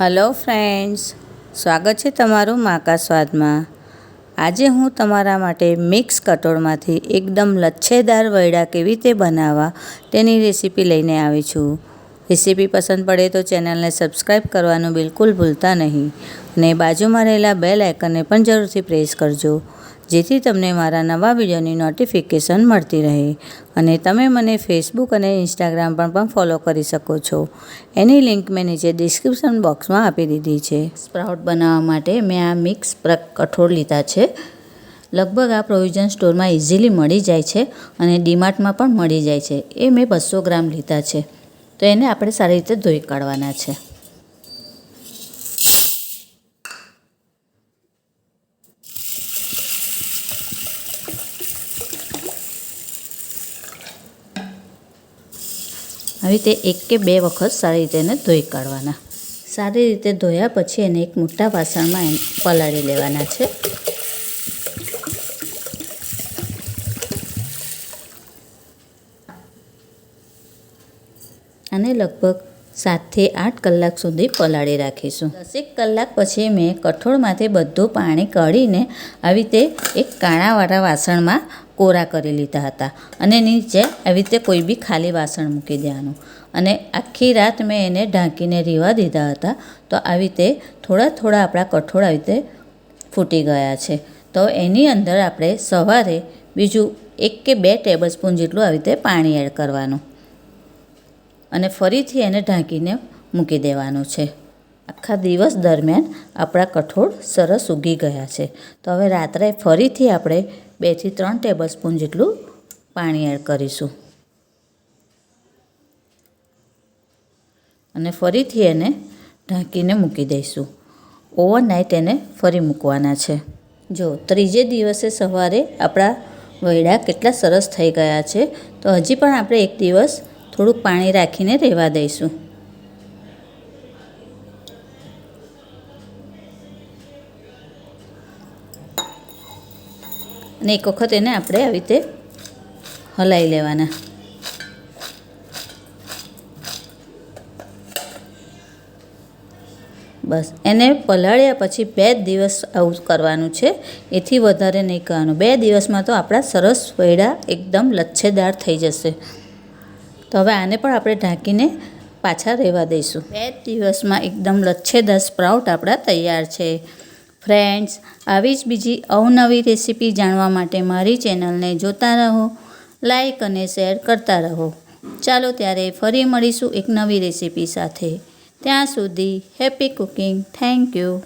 Hello friends, સ્વાગત છે તમારું માકા સ્વાદમાં. આજે હું તમારા માટે મિક્સ કટોળમાંથી એકદમ લચ્છેદાર વૈડા કેવી રીતે બનાવવા તેની રેસીપી લઈને આવી છું. રેસીપી પસંદ પડે તો ચેનલને સબસ્ક્રાઈબ કરવાનું બિલકુલ ભૂલતા નહીં. અને બાજુમાં રહેલા બેલ આઇકનને પણ જરૂરથી પ્રેસ કરજો, જેથી તમને મારા નવા વિડીયોની નોટિફિકેશન મળતી રહે. અને તમે મને ફેસબુક અને ઇન્સ્ટાગ્રામ પર પણ ફોલો કરી શકો છો. એની લિંક મેં નીચે ડિસ્ક્રિપ્શન બોક્સમાં આપી દીધી છે. સ્પ્રાઉટ બનાવવા માટે મેં આ મિક્સ કઠોળ લીધા છે. લગભગ આ પ્રોવિઝન સ્ટોરમાં ઇઝીલી મળી જાય છે અને ડીમાર્ટમાં પણ મળી જાય છે. એ મેં બસો ગ્રામ લીધા છે. તો એને આપણે સારી રીતે ધોઈ કાઢવાના છે. આવી રીતે એક કે બે વખત સારી રીતે એને ધોઈ કાઢવાના. સારી રીતે ધોયા પછી એને એક મોટા વાસણમાં પલાળી લેવાના છે. અને લગભગ સાતથી આઠ કલાક સુધી પલાળી રાખીશું. દસેક કલાક પછી મેં કઠોળમાંથી બધું પાણી કાઢીને આવી રીતે એક કાણાવાળા વાસણમાં કોરા કરી લીધા હતા અને નીચે આવી રીતે કોઈ બી ખાલી વાસણ મૂકી દેવાનું. અને આખી રાત મેં એને ઢાંકીને રીવા દીધા હતા. તો આવી રીતે થોડા થોડા આપણા કઠોળ આવી રીતે ફૂટી ગયા છે. તો એની અંદર આપણે સવારે બીજું એક કે બે ટેબલ સ્પૂન જેટલું આવી રીતે પાણી એડ કરવાનું. અને ફરીથી એને ઢાંકીને મૂકી દેવાનું છે. આખા દિવસ દરમિયાન આપણા કઠોળ સરસ ઉગી ગયા છે. તો હવે રાત્રે ફરીથી આપણે બેથી ત્રણ ટેબલ સ્પૂન જેટલું પાણી એડ કરીશું. અને ફરીથી એને ઢાંકીને મૂકી દઈશું. ઓવરનાઇટ એને ફરી મૂકવાના છે. જો, ત્રીજે દિવસે સવારે આપણા વૈડા કેટલા સરસ થઈ ગયા છે. તો હજી પણ આપણે એક દિવસ થોડુંક પાણી રાખીને રહેવા દઈશું. અને એક વખત એને આપણે આવી રીતે હલાવી લેવાના. બસ, એને પલાળ્યા પછી બે દિવસ આવું કરવાનું છે. એથી વધારે નહીં કરવાનું. બે દિવસમાં તો આપણા સરસ વૈડા એકદમ લચ્છેદાર થઈ જશે. હવે આને પણ આપણે ઢાંકીને પાછા રહેવા દઈશું. બે દિવસમાં એકદમ લચ્છેદાર સ્પ્રાઉટ આપણા તૈયાર છે. ફ્રેન્ડ્સ, આવી જ બીજી અવનવી રેસીપી જાણવા માટે મારી ચેનલને જોતા રહો, લાઈક અને શેર કરતા રહો. ચાલો ત્યારે ફરી મળીશું એક નવી રેસીપી સાથે. ત્યાં સુધી હેપી કુકિંગ. Thank you.